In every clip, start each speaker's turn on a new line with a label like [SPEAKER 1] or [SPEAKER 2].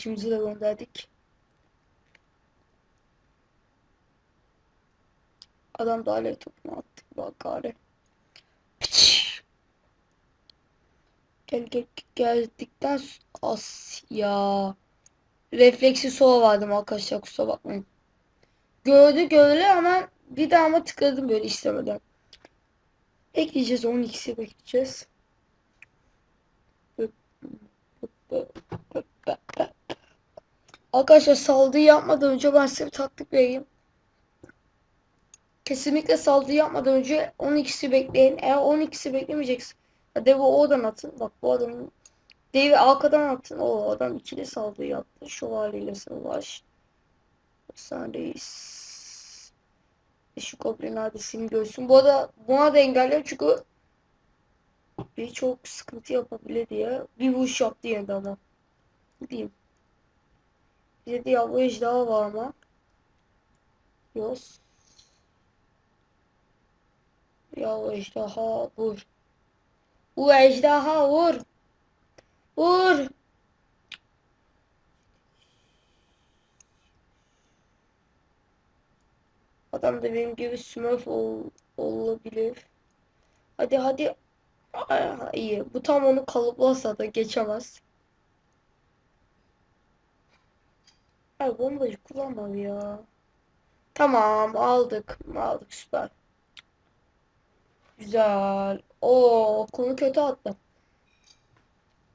[SPEAKER 1] Kılıcımızı da gönderdik. Adam da alev topunu attı. Bak. Gel gel geldikten as ya. Refleksi sola vardım arkadaşlar kusura bakmayın. Gördü gördü ama bir daha ama tıkladım böyle istemeden. Bekleyeceğiz 12'si bekleyeceğiz. Arkadaşlar saldırı yapmadan önce ben size bir taktik vereyim. Kesinlikle saldırı yapmadan önce 12'si bekleyin. Eğer 12'si beklemeyeceksin. Devi oradan atın. Bak bu adamın Devi arkadan atın. O adam ikili saldırı yaptı. Şövalyeyle savaş. E, Şu goblin adresini görsün. Bu arada buna da engelliyorum çünkü bir çok sıkıntı yapabilir diye. Bir vuruş yaptı yine ama. Diyeyim. Bir de yavru ejderha var ama. Yos. Yavru ejderha vur. Bu ejderha vur. Vur. Adam da benim gibi smurf ol, olabilir. Hadi hadi. Ay, iyi. Bu tam onu kalıplasa da geçemez. Ay bombacı kullanmadı ya. Tamam aldık. Aldık süper. Güzel. O konu kötü attı.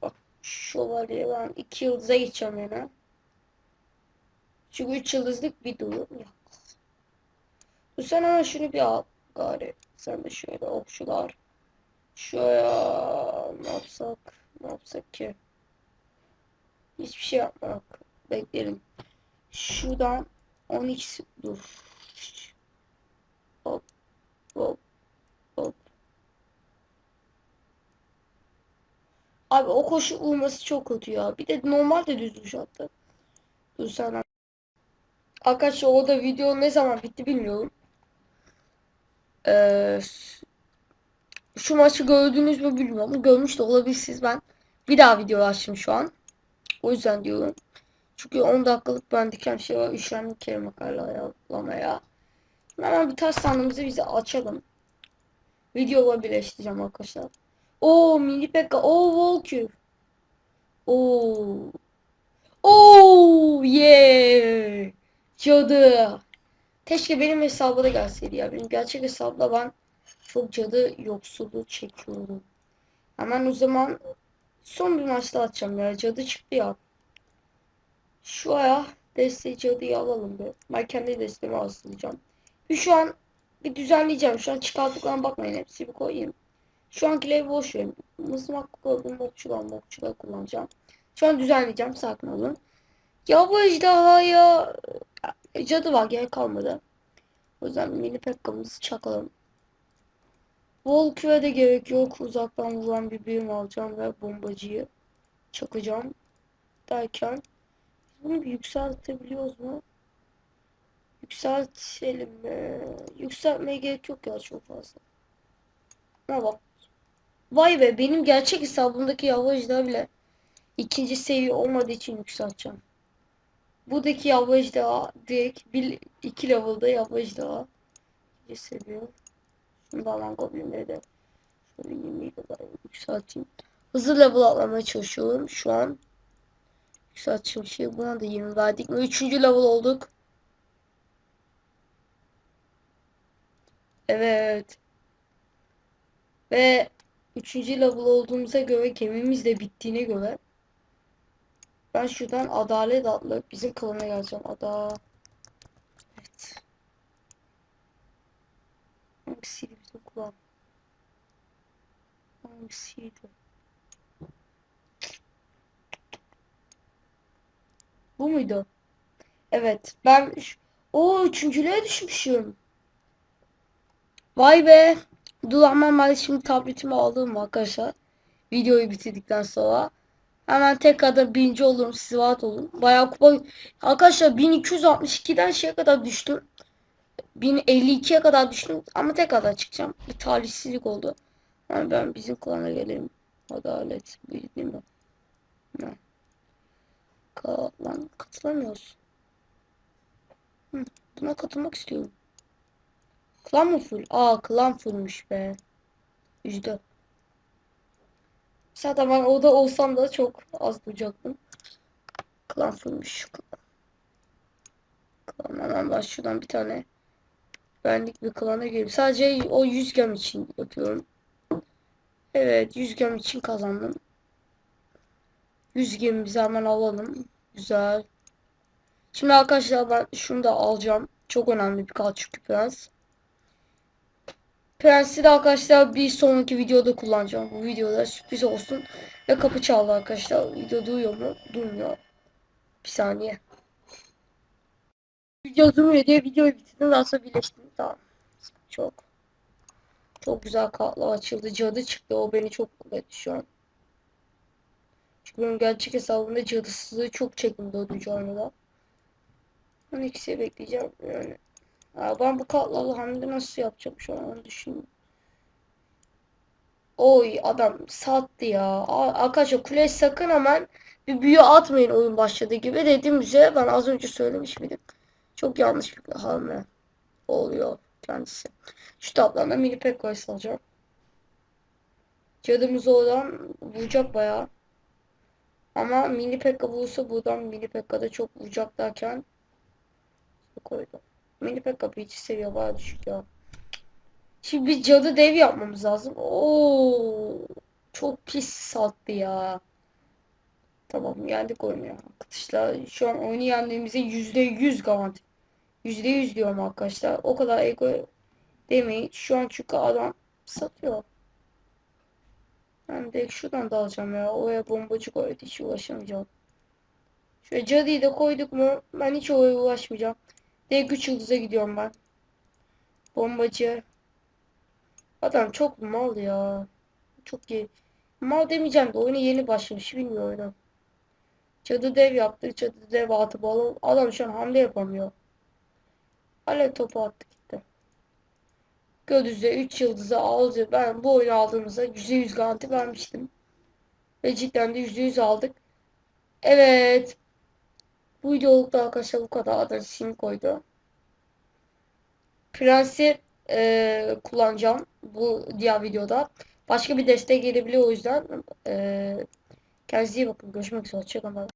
[SPEAKER 1] Bak şövalye ben iki yıldıza geçeceğim yine. Çünkü üç yıldızlık bir durum yok. Dur sen hemen şunu bir al gari. Sen de şöyle okçular. Şöyle ne yapsak? Ne yapsak ki? Hiçbir şey yapmak. Bekleyelim. Şuradan 12 dur. Hop hop hop. Abi o koşu vurması çok kötü ya. Bir de normal de düz duş attı. Dur sen Arkadaşlar o da video ne zaman bitti bilmiyorum. Ee, şu maçı gördünüz mü bilmiyorum. Görmüş de olabilirsiniz. Ben bir daha video açtım şu an. O yüzden diyorum. Çünkü 10 dakikalık ben diken şey var. Üşendim kelime ayarlamaya. Hemen bir taş sandığımızı bize açalım. Videola birleştireceğim arkadaşlar. Oo mini pekka. Oo Volkür. Oo. Oo yeah. Cadı. Keşke benim hesabıma da gelseydi ya. Benim gerçek hesabda ben çok cadı yoksulluğu çekiyorum. Hemen o zaman son bir maçta atacağım ya. Cadı çıktı ya. Şu aya desteği cadıyı alalım bir. Ben kendi desteğimi hazırlayacağım. Bir şu an bir düzenleyeceğim. Şu an çıkarttıklarına bakmayın. Hepsi bir koyayım. Şu ankileri boş verin. Mızmak koydum. Mokçular mokçular kullanacağım. Şu an düzenleyeceğim. Sakin olun. Ya bu ejderhaya e, cadı var. Gerek kalmadı. O yüzden mini pekkamızı çakalım. Volküre de gerek yok. Uzaktan vuran bir birim alacağım ve bombacıyı çakacağım derken bunu bir yükseltebiliyoruz mu? Yükseltelim mi? Yükseltmeye gerek yok ya çok fazla. Ama bak. Vay be benim gerçek hesabımdaki yavaşlar bile ikinci seviye olmadığı için yükselteceğim. Buradaki yavaş daha direkt bir iki level'da yavaş daha ikinci seviye. Şimdi alan goblinleri de şöyle 20'yi kadar yükselteyim. Hızlı level atlamaya çalışıyorum şu an. Yükselteceğim şey buna da 20 verdik ve 3. level olduk. Evet. Ve 3. level olduğumuza göre gemimiz de bittiğine göre ben şuradan adalet adlı bizim klana geleceğim. Ada. Evet. Hangisiydi bizim klan? Hangisiydi? Bu muydu? Evet. Ben o üçüncülüğe düşmüşüm. Vay be. Dur hemen ben şimdi tabletimi aldım arkadaşlar. Videoyu bitirdikten sonra. Hemen tekrardan birinci olurum. Siz rahat olun. Bayağı kupa... Arkadaşlar 1262'den şeye kadar düştüm. 1052'ye kadar düştüm. Ama tekrardan çıkacağım. Bir talihsizlik oldu. Yani ben bizim klana gelelim. Adalet. Değil mi? Ne? Ka lan katılamıyoruz. Hı, buna katılmak istiyorum. Klan mı full? Aa klan fullmuş be. Üzdü. Zaten ben orada olsam da çok az duyacaktım. Klan fullmuş. Klan hemen ben şuradan bir tane benlik bir klana gireyim. Sadece o 100 gem için yapıyorum. Evet 100 gem için kazandım. 100 gemimizi hemen alalım. Güzel. Şimdi arkadaşlar ben şunu da alacağım. Çok önemli bir kart çünkü prens. Prensi de arkadaşlar bir sonraki videoda kullanacağım. Bu videoda sürpriz olsun. Ve kapı çaldı arkadaşlar. Video duyuyor mu? Duymuyor. Bir saniye. Video duymuyor diye videoyu bitirdim. Daha sonra birleştim. Tamam. Çok. Çok güzel kartlar açıldı. Cadı çıktı. O beni çok etti şu an. Çünkü benim gerçek hesabımda cadısızlığı çok çektim dördüncü oynada. Ben ikisi bekleyeceğim. Yani. Ya ben bu kartlarla hamle nasıl yapacağım şu an onu düşünüyorum. Oy adam sattı ya. Aa, Arkadaşlar kule sakın hemen bir büyü atmayın oyun başladığı gibi. Dediğim üzere ben az önce söylemiş miydim. Çok yanlış bir hamle oluyor kendisi. Şu tablarına mini pekkoy salacağım. Cadımız oradan vuracak bayağı. Ama mini pekka vurursa buradan mini pekka da çok vuracak derken koydum. Mini pekka hiç seviyor bayağı düşük ya. Şimdi bir cadı dev yapmamız lazım. Oo, çok pis sattı ya. Tamam yendik oyunu ya. Şu an oyunu yendiğimize yüzde yüz garanti. Yüzde yüz diyorum arkadaşlar. O kadar ego demeyin. Şu an çünkü adam satıyor. Ben de şuradan da alacağım ya. Oraya bombacı koydu. Hiç ulaşamayacağım. Şöyle cadıyı da koyduk mu ben hiç oraya ulaşmayacağım. Direkt 3 yıldıza gidiyorum ben. Bombacı. Adam çok mal ya. Çok iyi. Mal demeyeceğim de oyuna yeni başlamış bilmiyorum. Cadı dev yaptı. Cadı dev atı balon. Adam şu an hamle yapamıyor. Alev topu attı Gördüğünüzde 3 yıldızı aldı. Ben bu oyunu aldığımızda %100 garanti vermiştim. Ve cidden de %100 aldık. Evet. Bu videolukta arkadaşlar bu kadar. Adını sim koydu. Prensi e, kullanacağım bu diğer videoda. Başka bir destek gelebiliyor o yüzden. E, kendinize iyi bakın. Görüşmek üzere. Hoşçakalın.